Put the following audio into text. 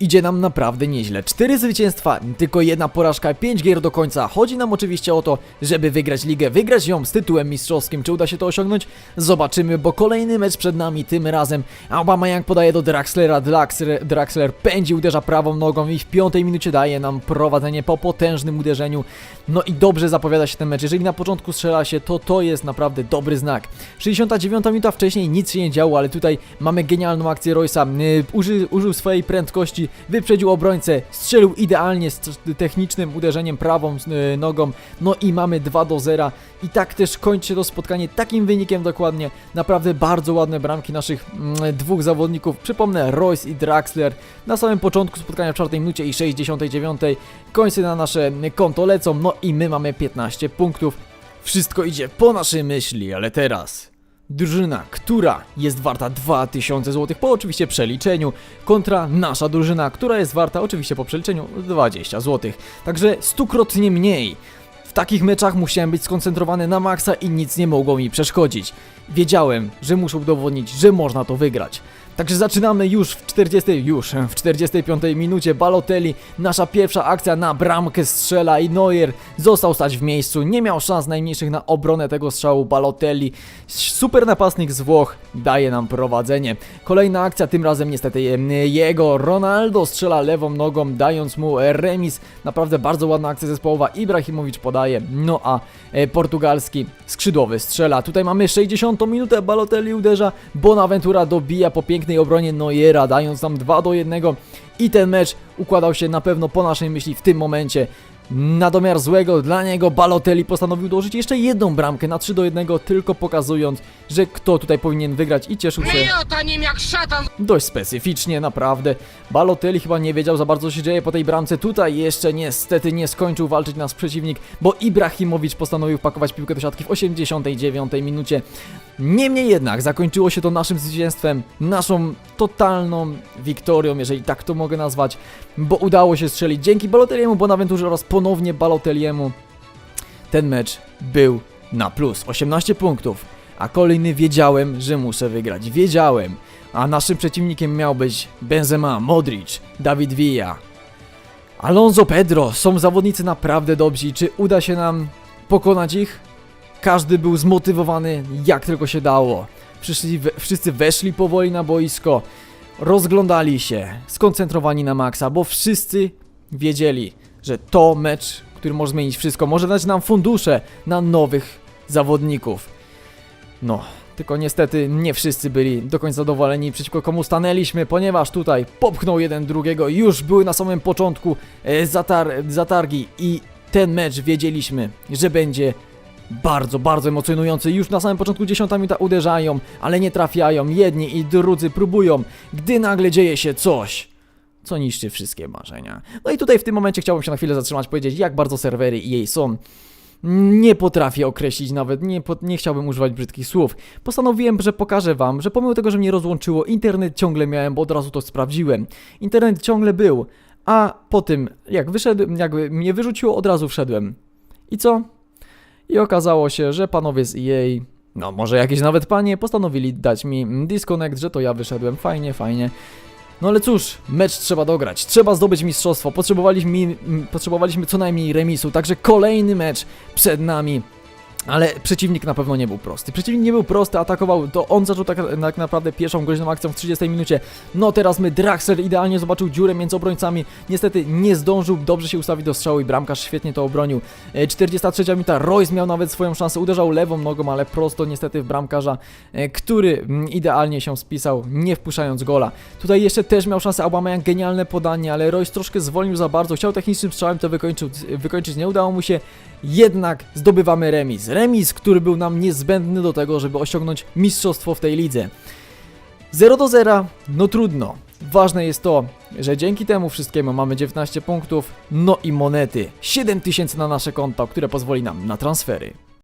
Idzie nam naprawdę nieźle. Cztery zwycięstwa, tylko jedna porażka, pięć gier do końca. Chodzi nam oczywiście o to, żeby wygrać ligę, wygrać ją z tytułem mistrzowskim. Czy uda się to osiągnąć? Zobaczymy, bo kolejny mecz przed nami tym razem. Aubameyang podaje do Draxlera, Draxler, Draxler pędzi, uderza prawą nogą i w piątej minucie daje nam prowadzenie po potężnym uderzeniu. No i dobrze zapowiada się ten mecz. Jeżeli na początku strzela się, to to jest naprawdę dobry znak. 69 minuta wcześniej nic się nie działo, ale tutaj mamy genialną akcję Royce'a. Yy, uży, użył swojej prędkości, wyprzedził obrońcę, strzelił idealnie z technicznym uderzeniem prawą yy, nogą. No i mamy 2 do 0. I tak też kończy się to spotkanie takim wynikiem dokładnie. Naprawdę bardzo ładne bramki naszych mm, dwóch zawodników. Przypomnę, Royce i Draxler na samym początku spotkania w 4 minucie i 69. Końce na nasze konto lecą, no i my mamy 15 punktów. Wszystko idzie po naszej myśli, ale teraz drużyna, która jest warta 2000 zł po oczywiście przeliczeniu, kontra nasza drużyna, która jest warta oczywiście po przeliczeniu 20 zł. Także stukrotnie mniej. W takich meczach musiałem być skoncentrowany na maksa i nic nie mogło mi przeszkodzić. Wiedziałem, że muszę udowodnić, że można to wygrać. Także zaczynamy już w 40, już w 45 minucie Balotelli, nasza pierwsza akcja na bramkę strzela i Neuer został stać w miejscu, nie miał szans najmniejszych na obronę tego strzału Balotelli. Super napastnik z Włoch daje nam prowadzenie. Kolejna akcja, tym razem niestety jego Ronaldo strzela lewą nogą, dając mu e, remis. Naprawdę bardzo ładna akcja zespołowa. Ibrahimowicz podaje, no a e, portugalski skrzydłowy strzela. Tutaj mamy 60 minutę, Balotelli uderza, Bonaventura dobija po pięknej obronie Neuera, dając nam 2 do 1 i ten mecz układał się na pewno po naszej myśli w tym momencie. Na domiar złego dla niego Balotelli postanowił dołożyć jeszcze jedną bramkę na 3 do 1, tylko pokazując, że kto tutaj powinien wygrać i cieszył się Miota nim jak szatan! dość specyficznie, naprawdę. Balotelli chyba nie wiedział za bardzo co się dzieje po tej bramce. Tutaj jeszcze niestety nie skończył walczyć nasz przeciwnik, bo Ibrahimowicz postanowił pakować piłkę do siatki w 89 minucie. Niemniej jednak zakończyło się to naszym zwycięstwem, naszą totalną wiktorią, jeżeli tak to mogę nazwać, bo udało się strzelić dzięki Balotelliemu, Bonaventurze oraz ponownie Balotelliemu. Ten mecz był na plus 18 punktów, a kolejny wiedziałem, że muszę wygrać. Wiedziałem. A naszym przeciwnikiem miał być Benzema, Modric, David Villa, Alonso Pedro. Są zawodnicy naprawdę dobrzy. Czy uda się nam pokonać ich? Każdy był zmotywowany jak tylko się dało. Przyszli, wszyscy weszli powoli na boisko, rozglądali się, skoncentrowani na maksa, bo wszyscy wiedzieli, że to mecz, który może zmienić wszystko, może dać nam fundusze na nowych zawodników. No, tylko niestety nie wszyscy byli do końca zadowoleni, przeciwko komu stanęliśmy, ponieważ tutaj popchnął jeden drugiego, już były na samym początku e, zatar zatargi i ten mecz wiedzieliśmy, że będzie bardzo, bardzo emocjonujący. Już na samym początku 10 minuta uderzają, ale nie trafiają. Jedni i drudzy próbują, gdy nagle dzieje się coś, co niszczy wszystkie marzenia. No i tutaj w tym momencie chciałbym się na chwilę zatrzymać, powiedzieć, jak bardzo serwery EA są. Nie potrafię określić nawet, nie, po, nie chciałbym używać brzydkich słów. Postanowiłem, że pokażę wam, że pomimo tego, że mnie rozłączyło, internet ciągle miałem, bo od razu to sprawdziłem. Internet ciągle był, a po tym, jak wyszedłem, jakby mnie wyrzuciło, od razu wszedłem. I co? I okazało się, że panowie z EA, no może jakieś nawet panie, postanowili dać mi disconnect, że to ja wyszedłem. Fajnie, fajnie. No ale cóż, mecz trzeba dograć, trzeba zdobyć mistrzostwo. Potrzebowaliśmy, potrzebowaliśmy co najmniej remisu, także kolejny mecz przed nami. Ale przeciwnik na pewno nie był prosty. Przeciwnik nie był prosty, atakował, to on zaczął tak, tak naprawdę pierwszą groźną akcją w 30 minucie. No teraz my, Draxler idealnie zobaczył dziurę między obrońcami. Niestety nie zdążył dobrze się ustawić do strzału i bramkarz świetnie to obronił. E, 43 minuta, Royce miał nawet swoją szansę, uderzał lewą nogą, ale prosto niestety w bramkarza, e, który mm, idealnie się spisał, nie wpuszczając gola. Tutaj jeszcze też miał szansę Aubameyang, genialne podanie, ale Royce troszkę zwolnił za bardzo, chciał technicznym strzałem to wykończył, wykończyć, nie udało mu się. Jednak zdobywamy remis. Remis, który był nam niezbędny do tego, żeby osiągnąć mistrzostwo w tej lidze. 0 do 0, no trudno. Ważne jest to, że dzięki temu wszystkiemu mamy 19 punktów, no i monety. 7000 na nasze konto, które pozwoli nam na transfery.